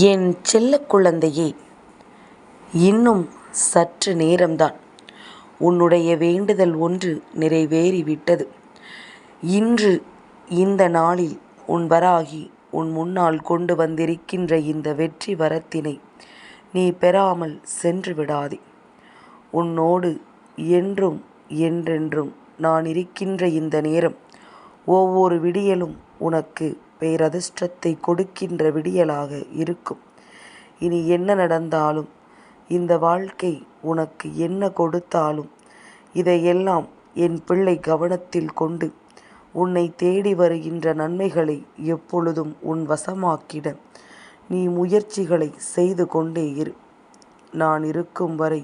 என் செல்ல குழந்தையே இன்னும் சற்று நேரம்தான். உன்னுடைய வேண்டுதல் ஒன்று நிறைவேறிவிட்டது. இன்று இந்த நாளில் உன் வராகி உன் முன்னால் கொண்டு வந்திருக்கின்ற இந்த வெற்றி வரத்தினை நீ பெறாமல் சென்று விடாதே. உன்னோடு என்றும் என்றென்றும் நான் இருக்கின்ற இந்த நேரம் ஒவ்வொரு விடியலும் உனக்கு பேரதிர்ஷ்டத்தை கொடுக்கின்ற விடியலாக இருக்கும். இனி என்ன நடந்தாலும் இந்த வாழ்க்கை உனக்கு என்ன கொடுத்தாலும் இதையெல்லாம் என் பிள்ளை கவனத்தில் கொண்டு உன்னை தேடி வருகின்ற நன்மைகளை எப்பொழுதும் உன் வசமாக்கிட நீ முயற்சிகளை செய்து கொண்டே இரு. நான் இருக்கும் வரை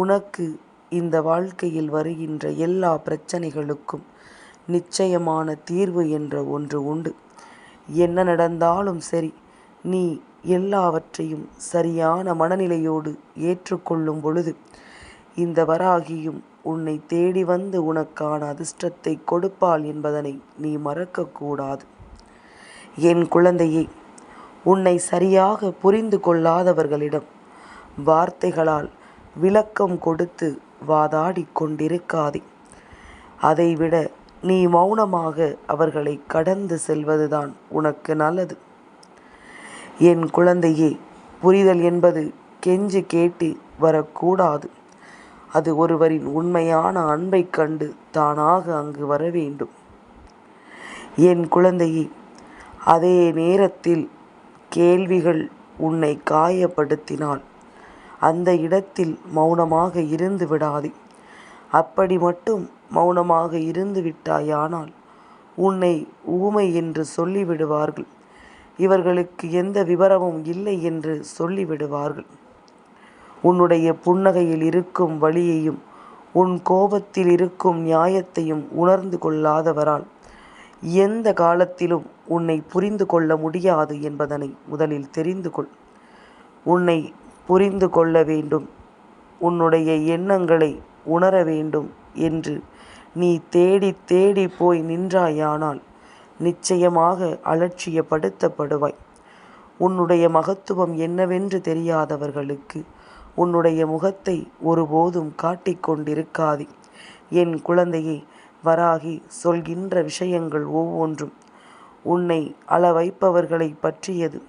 உனக்கு இந்த வாழ்க்கையில் வருகின்ற எல்லா பிரச்சனைகளுக்கும் நிச்சயமான தீர்வு என்ற ஒன்று உண்டு. என்ன நடந்தாலும் சரி நீ எல்லாவற்றையும் சரியான மனநிலையோடு ஏற்றுக்கொள்ளும் பொழுது இந்த வராகியும் உன்னை தேடி வந்து உனக்கான அதிர்ஷ்டத்தை கொடுப்பாள் என்பதனை நீ மறக்கக்கூடாது. என் குழந்தையே உன்னை சரியாக புரிந்து கொள்ளாதவர்களிடம் வார்த்தைகளால் விளக்கம் கொடுத்து வாதாடி கொண்டிருக்காதே. அதைவிட நீ மௌனமாக அவர்களை கடந்து செல்வதுதான் உனக்கு நல்லது. என் குழந்தையே புரிதல் என்பது கெஞ்சு கேட்டு வரக்கூடாது. அது ஒருவரின் உண்மையான அன்பை கண்டு தானாக அங்கு வர வேண்டும். என் குழந்தையே அதே நேரத்தில் கேள்விகள் உன்னை காயப்படுத்தினால் அந்த இடத்தில் மௌனமாக இருந்து விடாதே. அப்படி மட்டும் மௌனமாக இருந்து விட்டாயானால் உன்னை ஊமை என்று சொல்லிவிடுவார்கள். இவர்களுக்கு எந்த விவரமும் இல்லை என்று சொல்லிவிடுவார்கள். உன்னுடைய புன்னகையில் இருக்கும் வழியையும் உன் கோபத்தில் இருக்கும் நியாயத்தையும் உணர்ந்து கொள்ளாதவரால் எந்த காலத்திலும் உன்னை புரிந்து கொள்ள முடியாது என்பதனை முதலில் தெரிந்து கொள். உன்னை புரிந்து கொள்ள வேண்டும். உன்னுடைய எண்ணங்களை உணர வேண்டும். என்று. நீ தேடி தேடி போய் நின்றாயானால் நிச்சயமாக அலட்சியப்படுத்தப்படுவாய். உன்னுடைய மகத்துவம் என்னவென்று தெரியாதவர்களுக்கு உன்னுடைய முகத்தை ஒருபோதும் காட்டிக்கொண்டிருக்காதே என் குழந்தையை வராகி சொல்கின்ற விஷயங்கள் ஒவ்வொன்றும் உன்னை அளவைப்பவர்களை பற்றியது.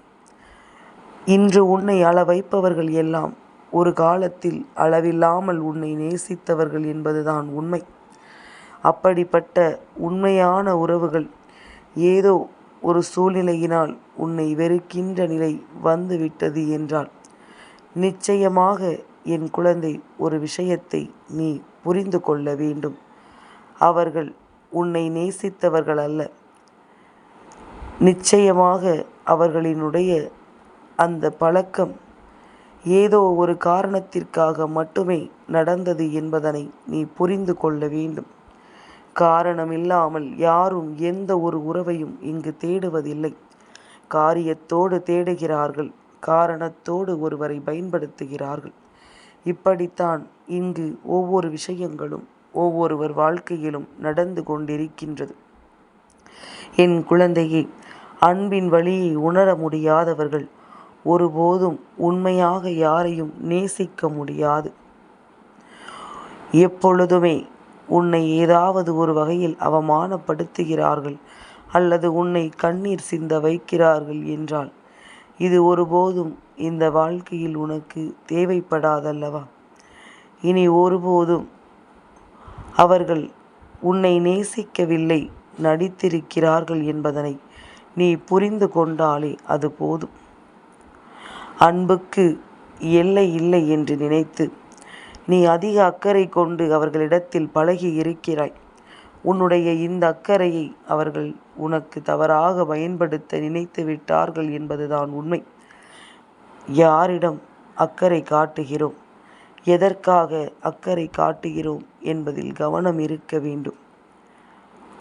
இன்று உன்னை அளவைப்பவர்கள் எல்லாம் ஒரு காலத்தில் அளவில்லாமல் உன்னை நேசித்தவர்கள் என்பதுதான் உண்மை. அப்படிப்பட்ட உண்மையான உறவுகள் ஏதோ ஒரு சூழ்நிலையினால் உன்னை வெறுக்கின்ற நிலை வந்துவிட்டது என்றால் நிச்சயமாக என் குழந்தை ஒரு விஷயத்தை நீ புரிந்து கொள்ள வேண்டும். அவர்கள் உன்னை நேசித்தவர்கள் அல்ல. நிச்சயமாக அவர்களினுடைய அந்த பழக்கம் ஏதோ ஒரு காரணத்திற்காக மட்டுமே நடந்தது என்பதனை நீ புரிந்து கொள்ள வேண்டும். காரணமில்லாமல் யாரும் எந்த ஒரு உறவையும் இங்கு தேடுவதில்லை. காரியத்தோடு தேடுகிறார்கள் காரணத்தோடு ஒருவரை பயன்படுத்துகிறார்கள். இப்படித்தான் இங்கு ஒவ்வொரு விஷயங்களும் ஒவ்வொருவர் வாழ்க்கையிலும் நடந்து கொண்டிருக்கின்றது. என் குழந்தையை அன்பின் வழியை உணர முடியாதவர்கள் ஒருபோதும் உண்மையாக யாரையும் நேசிக்க முடியாது. எப்பொழுதுமே உன்னை ஏதாவது ஒரு வகையில் அவமானப்படுத்துகிறார்கள் அல்லது உன்னை கண்ணீர் சிந்த வைக்கிறார்கள் என்றால் இது ஒருபோதும் இந்த வாழ்க்கையில் உனக்கு தேவைப்படாதல்லவா? இனி ஒருபோதும் அவர்கள் உன்னை நேசிக்கவில்லை நடித்திருக்கிறார்கள் என்பதனை நீ புரிந்து கொண்டாலே அது போதும். அன்புக்கு எல்லை இல்லை என்று நினைத்து நீ அதிக அக்கறை கொண்டு அவர்களிடத்தில் பழகி இருக்கிறாய். உன்னுடைய இந்த அக்கறையை அவர்கள் உனக்கு தவறாக பயன்படுத்த நினைத்து விட்டார்கள் என்பதுதான் உண்மை. யாரிடம் அக்கறை காட்டுகிறோம்? எதற்காக அக்கறை காட்டுகிறோம் என்பதில் கவனம் இருக்க வேண்டும்.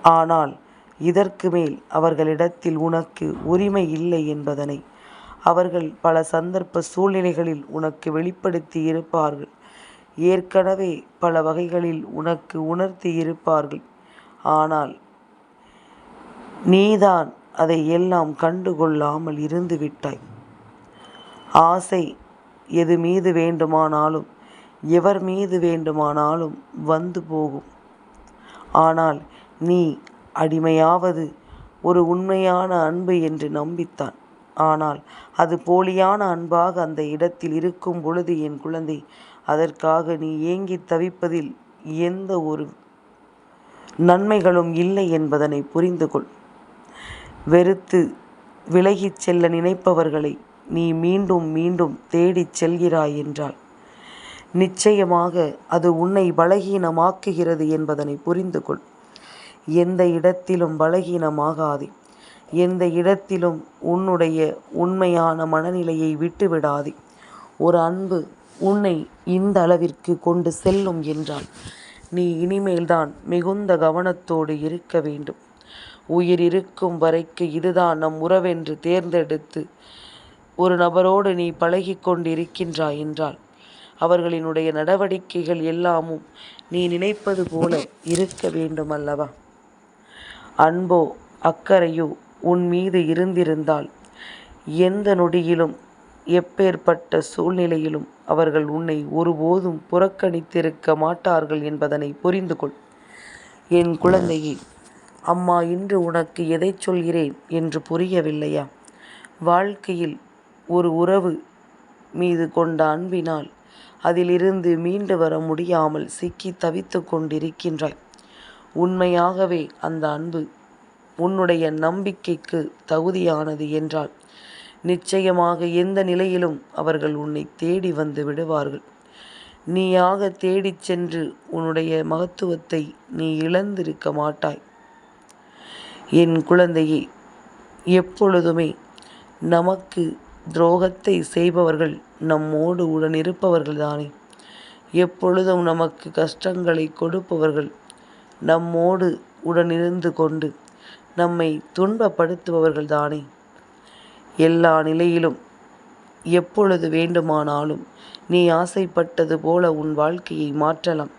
ஆனால் இதற்கு மேல் அவர்களிடத்தில் உனக்கு உரிமை இல்லை என்பதனை அவர்கள் பல சந்தர்ப்ப சூழ்நிலைகளில் உனக்கு வெளிப்படுத்தி இருப்பார்கள். ஏற்கனவே பல வகைகளில் உனக்கு உணர்த்தி இருப்பார்கள். ஆனால் நீதான் அதை எல்லாம் கண்டுகொள்ளாமல் இருந்து விட்டாய் ஆசை எது மீது வேண்டுமானாலும் எவர் மீது வேண்டுமானாலும் வந்து போகும். ஆனால் நீ அடிமையாவது ஒரு உண்மையான அன்பு என்று நம்பித்தான். ஆனால் அது போலியான அன்பாக அந்த இடத்தில் இருக்கும் பொழுது என் குழந்தை அதற்காக நீ ஏங்கித் தவிப்பதில் எந்த ஒரு நன்மைகளும் இல்லை என்பதனை புரிந்து கொள். வெறுத்து விலகிச் செல்ல நினைப்பவர்களை நீ மீண்டும் மீண்டும் தேடிச் செல்கிறாய் என்றால் நிச்சயமாக அது உன்னை பலகீனமாக்குகிறது என்பதனை புரிந்து கொள். எந்த இடத்திலும் பலகீனமாகாதே. எந்த இடத்திலும் உன்னுடைய உண்மையான மனநிலையை விட்டுவிடாதே. ஒரு அன்பு உன்னை இந்த அளவிற்கு கொண்டு செல்லும் என்றால் நீ இனிமேல்தான் மிகுந்த கவனத்தோடு இருக்க வேண்டும். உயிர் இருக்கும் வரைக்கு இதுதான் நம் உறவென்று தேர்ந்தெடுத்து ஒரு நபரோடு நீ பழகி கொண்டிருக்கின்றாய் என்றால் அவர்களினுடைய நடவடிக்கைகள் எல்லாமும் நீ நினைப்பது போல இருக்க வேண்டும் அல்லவா அன்போ அக்கறையோ உன் மீது இருந்திருந்தால் எந்த நொடியிலும் எப்பேற்பட்ட சூழ்நிலையிலும் அவர்கள் உன்னை ஒருபோதும் புறக்கணித்திருக்க மாட்டார்கள் என்பதனை புரிந்து கொள். என் குழந்தையே அம்மா இன்று உனக்கு எதை சொல்கிறேன் என்று புரியவில்லையா? வாழ்க்கையில் ஒரு உறவு மீது கொண்ட அன்பினால் அதிலிருந்து மீண்டு வர முடியாமல் சிக்கி தவித்து கொண்டிருக்கின்றாய். உண்மையாகவே அந்த அன்பு உன்னுடைய நம்பிக்கைக்கு தகுதியானது என்றால் நிச்சயமாக எந்த நிலையிலும் அவர்கள் உன்னை தேடி வந்து விடுவார்கள். நீயாக தேடிச் சென்று உன்னுடைய மகத்துவத்தை நீ இழந்திருக்க மாட்டாய். என் குழந்தையே எப்பொழுதுமே நமக்கு துரோகத்தை செய்பவர்கள் நம்மோடு உடன் இருப்பவர்கள்தானே எப்பொழுதும் நமக்கு கஷ்டங்களை கொடுப்பவர்கள் நம்மோடு உடனிருந்து கொண்டு நம்மை துன்பப்படுத்துபவர்கள்தானே? எல்லா நிலையிலும் எப்பொழுது வேண்டுமானாலும் நீ ஆசைப்பட்டது போல உன் வாழ்க்கையை மாற்றலாம்.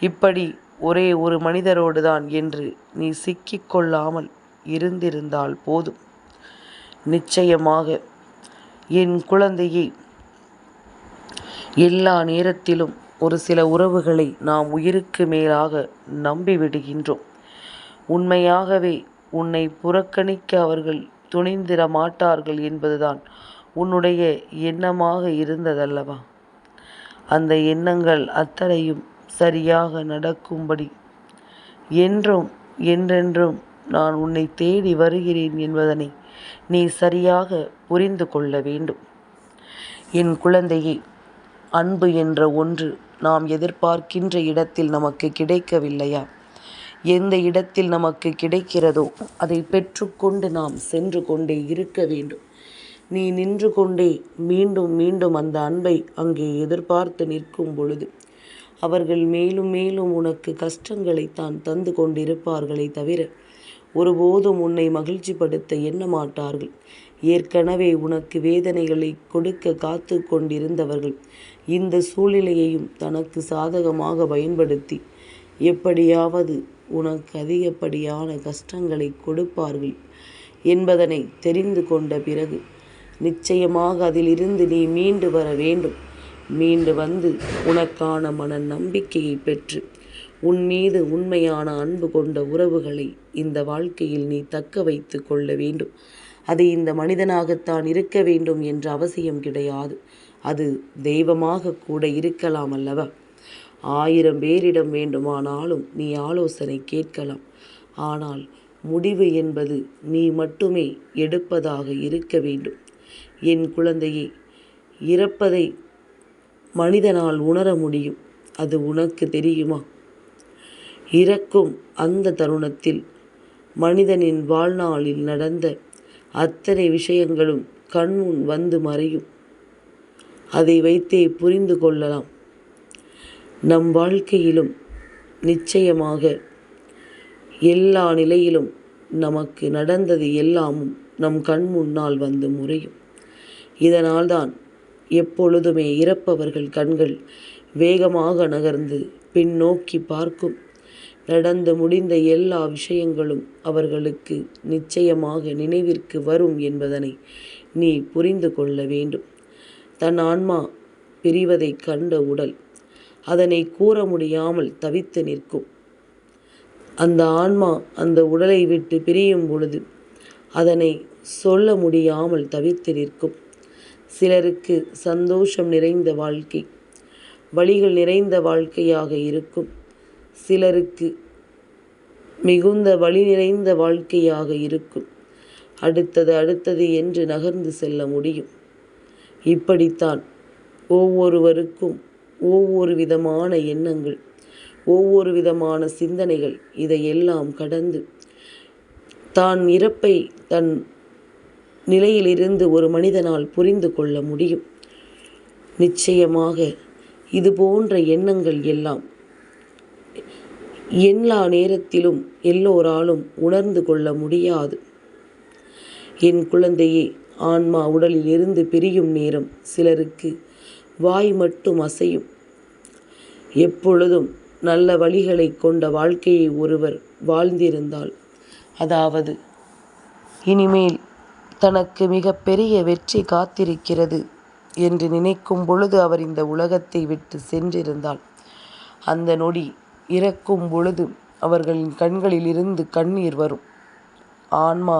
இப்படி ஒரே ஒரு மனிதரோடு தான் என்று நீ சிக்கிக்கொள்ளாமல் இருந்திருந்தால் போதும். நிச்சயமாக என் குழந்தையை எல்லா நேரத்திலும் ஒரு சில உறவுகளை நாம் உயிருக்கு மேலாக நம்பிவிடுகின்றோம். உண்மையாகவே உன்னை புறக்கணிக்க அவர்கள் துணிந்திட மாட்டார்கள் என்பதுதான் உன்னுடைய எண்ணமாக இருந்ததல்லவா? அந்த எண்ணங்கள் அத்தனையும் சரியாக நடக்கும்படி என்றும் என்றென்றும் நான் உன்னை தேடி வருகிறேன் என்பதனை நீ சரியாக புரிந்து கொள்ள வேண்டும். என் குழந்தையே அன்பு என்ற ஒன்று நாம் எதிர்பார்க்கின்ற இடத்தில் நமக்கு கிடைக்கவில்லையா? எந்த இடத்தில் நமக்கு கிடைக்கிறதோ அதை பெற்றுக்கொண்டு நாம் சென்று கொண்டே இருக்க வேண்டும். நீ நின்று கொண்டே மீண்டும் மீண்டும் அந்த அன்பை அங்கே எதிர்பார்த்து நிற்கும் பொழுது அவர்கள் மேலும் மேலும் உனக்கு கஷ்டங்களை தான் தந்து கொண்டிருப்பார்களே தவிர ஒருபோதும் உன்னை மகிழ்ச்சிப்படுத்த எண்ண மாட்டார்கள். ஏற்கனவே உனக்கு வேதனைகளை கொடுக்க காத்து கொண்டிருந்தவர்கள் இந்த சூழ்நிலையையும் தனக்கு சாதகமாக பயன்படுத்தி எப்படியாவது உனக்கு அதிகப்படியான கஷ்டங்களை கொடுப்பார்கள் என்பதனை தெரிந்து கொண்ட பிறகு நிச்சயமாக அதிலிருந்து நீ மீண்டு வர வேண்டும். மீண்டு வந்து உனக்கான மன நம்பிக்கையை பெற்று உன் மீது உண்மையான அன்பு கொண்ட உறவுகளை இந்த வாழ்க்கையில் நீ தக்க வைத்து கொள்ள வேண்டும். அது இந்த மனிதனாகத்தான் இருக்க வேண்டும் என்ற அவசியம் கிடையாது. அது தெய்வமாக கூட இருக்கலாம் அல்லவா? ஆயிரம் பேரிடம் வேண்டுமானாலும் நீ ஆலோசனை கேட்கலாம். ஆனால் முடிவு என்பது நீ மட்டுமே எடுப்பதாக இருக்க வேண்டும். என் குழந்தையே இறப்பதை மனிதனால் உணர முடியும். அது உனக்கு தெரியுமா? இறக்கும் அந்த தருணத்தில் மனிதனின் வாழ்நாளில் நடந்த அத்தனை விஷயங்களும் கண்முன் வந்து மறையும். அதை வைத்தே புரிந்து கொள்ளலாம். நம் வாழ்க்கையிலும் நிச்சயமாக எல்லா நிலையிலும் நமக்கு நடந்தது எல்லாமும் நம் கண் முன்னால் வந்து முறையும். இதனால்தான் எப்பொழுதுமே இறப்பவர்கள் கண்கள் வேகமாக நகர்ந்து பின்னோக்கி பார்க்கும். நடந்து முடிந்த எல்லா விஷயங்களும் அவர்களுக்கு நிச்சயமாக நினைவிற்கு வரும் என்பதனை நீ புரிந்து கொள்ள வேண்டும். தன் ஆன்மா பிரிவதைக் கண்ட உடல் அதனை கூற முடியாமல் தவித்து நிற்கும். அந்த ஆன்மா அந்த உடலை விட்டு பிரியும் பொழுது அதனை சொல்ல முடியாமல் தவித்து நிற்கும். சிலருக்கு சந்தோஷம் நிறைந்த வாழ்க்கை வழிகள் நிறைந்த வாழ்க்கையாக இருக்கும். சிலருக்கு மிகுந்த வழி நிறைந்த வாழ்க்கையாக இருக்கும். அடுத்தது அடுத்தது என்று நகர்ந்து செல்ல முடியும். இப்படித்தான் ஒவ்வொருவருக்கும் ஒவ்வொரு விதமான எண்ணங்கள் ஒவ்வொரு விதமான சிந்தனைகள் இதையெல்லாம் கடந்து தான் இறப்பை தன் நிலையிலிருந்து ஒரு மனிதனால் புரிந்து கொள்ள முடியும். நிச்சயமாக இது போன்ற எண்ணங்கள் எல்லாம் எல்லா நேரத்திலும் எல்லோராலும் உணர்ந்து கொள்ள முடியாது. என் குழந்தையே ஆன்மா உடலில் இருந்து பிரியும் நேரம் சிலருக்கு வாய் மட்டும் அசையும். எப்பொழுதும் நல்ல வழிகளை கொண்ட வாழ்க்கையை ஒருவர் வாழ்ந்திருந்தால் அதாவது இனிமேல் தனக்கு மிக பெரிய வெற்றி காத்திருக்கிறது என்று நினைக்கும் பொழுது அவர் இந்த உலகத்தை விட்டு சென்றிருந்தால் அந்த நொடி இறக்கும் பொழுது அவர்களின் கண்களிலிருந்து கண்ணீர் வரும். ஆன்மா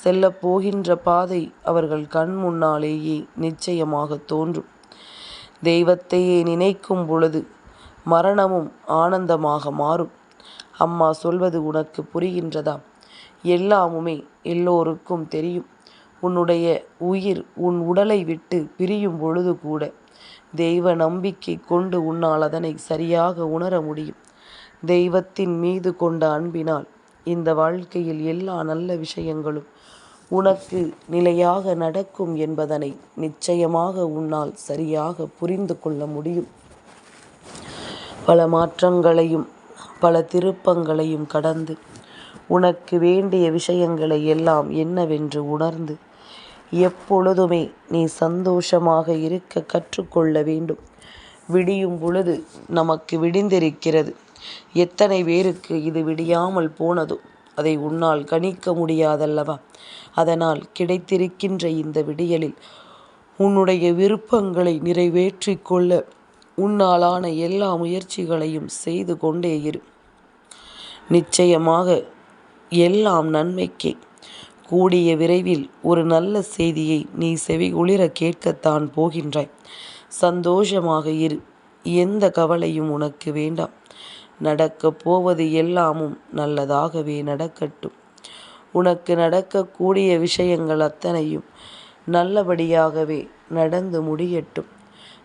செல்ல போகின்ற பாதை அவர்கள் கண் முன்னாலேயே நிச்சயமாக தோன்றும். தெய்வத்தையே நினைக்கும் பொழுது மரணமும் ஆனந்தமாக மாறும். அம்மா சொல்வது உனக்கு புரிகின்றதா? எல்லாமுமே எல்லோருக்கும் தெரியும். உன்னுடைய உயிர் உன் உடலை விட்டு பிரியும் பொழுது கூட தெய்வ நம்பிக்கை கொண்டு உன்னால் அதனை சரியாக உணர முடியும். தெய்வத்தின் மீது கொண்ட அன்பினால் இந்த வாழ்க்கையில் எல்லா நல்ல விஷயங்களும் உனக்கு நிலையாக நடக்கும் என்பதனை நிச்சயமாக உன்னால் சரியாக புரிந்து கொள்ள முடியும். பல மாற்றங்களையும் பல திருப்பங்களையும் கடந்து உனக்கு வேண்டிய விஷயங்களை எல்லாம் என்னவென்று உணர்ந்து எப்பொழுதுமே நீ சந்தோஷமாக இருக்க கற்றுக்கொள்ள வேண்டும். விடியும் பொழுது நமக்கு விடிந்திருக்கிறது. எத்தனை பேருக்கு இது விடியாமல் போனதோ அதை உன்னால் கணிக்க முடியாதல்லவா? அதனால் கிடைத்திருக்கின்ற இந்த விடியலில் உன்னுடைய விருப்பங்களை நிறைவேற்றிக் கொள்ள உன்னாலான எல்லா முயற்சிகளையும் செய்து கொண்டே இரு. நிச்சயமாக எல்லாம் நன்மைக்கே. கூடிய விரைவில் ஒரு நல்ல செய்தியை நீ செவிகுளிர கேட்கத்தான் போகின்றாய். சந்தோஷமாக இரு. எந்த கவலையும் உனக்கு வேண்டாம். நடக்கப் போவது எல்லாமும் நல்லதாகவே நடக்கட்டும். உனக்கு நடக்கக்கூடிய விஷயங்கள் அத்தனையும் நல்லபடியாகவே நடந்து முடியட்டும்.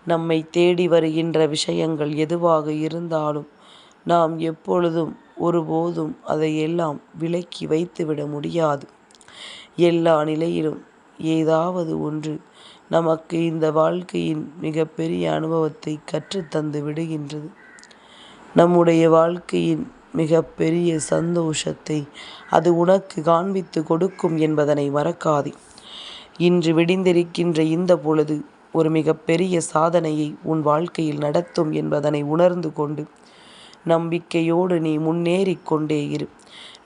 நம்மை தேடி வருகின்ற விஷயங்கள் எதுவாக இருந்தாலும் நாம் எப்பொழுதும் ஒருபோதும் அதையெல்லாம் விலக்கி வைத்துவிட முடியாது. எல்லா நிலையிலும் ஏதாவது ஒன்று நமக்கு இந்த வாழ்க்கையின் மிகப்பெரிய அனுபவத்தை கற்றுத்தந்து விடுகின்றது. நம்முடைய வாழ்க்கையின் மிகப்பெரிய சந்தோஷத்தை அது உனக்கு காண்பித்து கொடுக்கும் என்பதனை மறக்காதே. இன்று விடிந்திருக்கின்ற இந்த பொழுது ஒரு மிகப்பெரிய சாதனையை உன் வாழ்க்கையில் நடத்தும் என்பதனை உணர்ந்து கொண்டு நம்பிக்கையோடு நீ முன்னேறி கொண்டே இரு.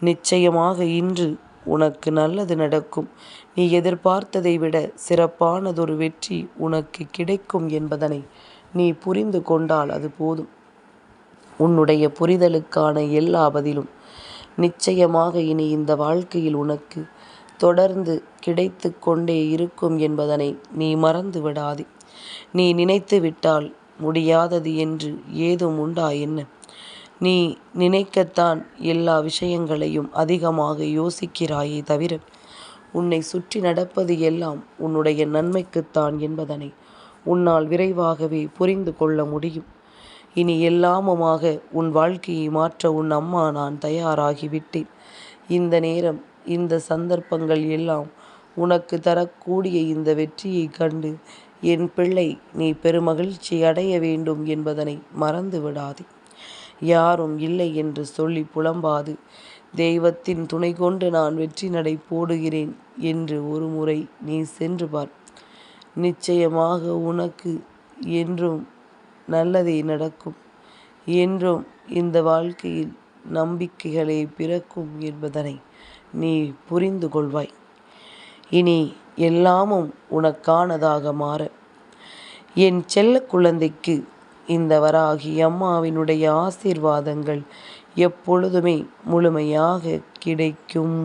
நிச்சயமாக இன்று உனக்கு நல்லது நடக்கும். நீ எதிர்பார்த்ததை விட சிறப்பானதொரு வெற்றி உனக்கு கிடைக்கும் என்பதனை நீ புரிந்து கொண்டால் அது போதும். உன்னுடைய புரிதலுக்கான எல்லா பதிலும். நிச்சயமாக இனி இந்த வாழ்க்கையில் உனக்கு தொடர்ந்து கிடைத்து கொண்டே இருக்கும் என்பதனை நீ மறந்து விடாதே. நீ நினைத்து விட்டால் முடியாதது என்று ஏதும் உண்டா என்ன? நீ நினைக்கத்தான் எல்லா விஷயங்களையும் அதிகமாக யோசிக்கிறாயே தவிர உன்னை சுற்றி நடப்பது எல்லாம் உன்னுடைய நன்மைக்குத்தான் என்பதனை உன்னால் விரைவாகவே புரிந்து கொள்ள முடியும். இனி எல்லாமுமாக உன் வாழ்க்கையை மாற்ற உன் அம்மா நான் தயாராகிவிட்டேன். இந்த நேரம் இந்த சந்தர்ப்பங்கள் எல்லாம் உனக்கு தரக்கூடிய இந்த வெற்றியை கண்டு என் பிள்ளை நீ பெருமகிழ்ச்சி அடைய வேண்டும் என்பதனை மறந்து விடாதே யாரும் இல்லை என்று சொல்லி புலம்பாது. தெய்வத்தின் துணை கொண்டு நான் வெற்றி நடை போடுகிறேன் என்று ஒரு முறை நீ சென்று பார். நிச்சயமாக உனக்கு என்றும் நல்லதே நடக்கும் என்றும் இந்த வாழ்க்கையில் நம்பிக்கைகளே பிறக்கும் என்பதனை நீ புரிந்து கொள்வாய். இனி எல்லாமும் உனக்கானதாக மாற. என் செல்ல குழந்தைக்கு இந்த வராகி அம்மாவினுடைய ஆசீர்வாதங்கள் எப்பொழுதுமே முழுமையாக கிடைக்கும்.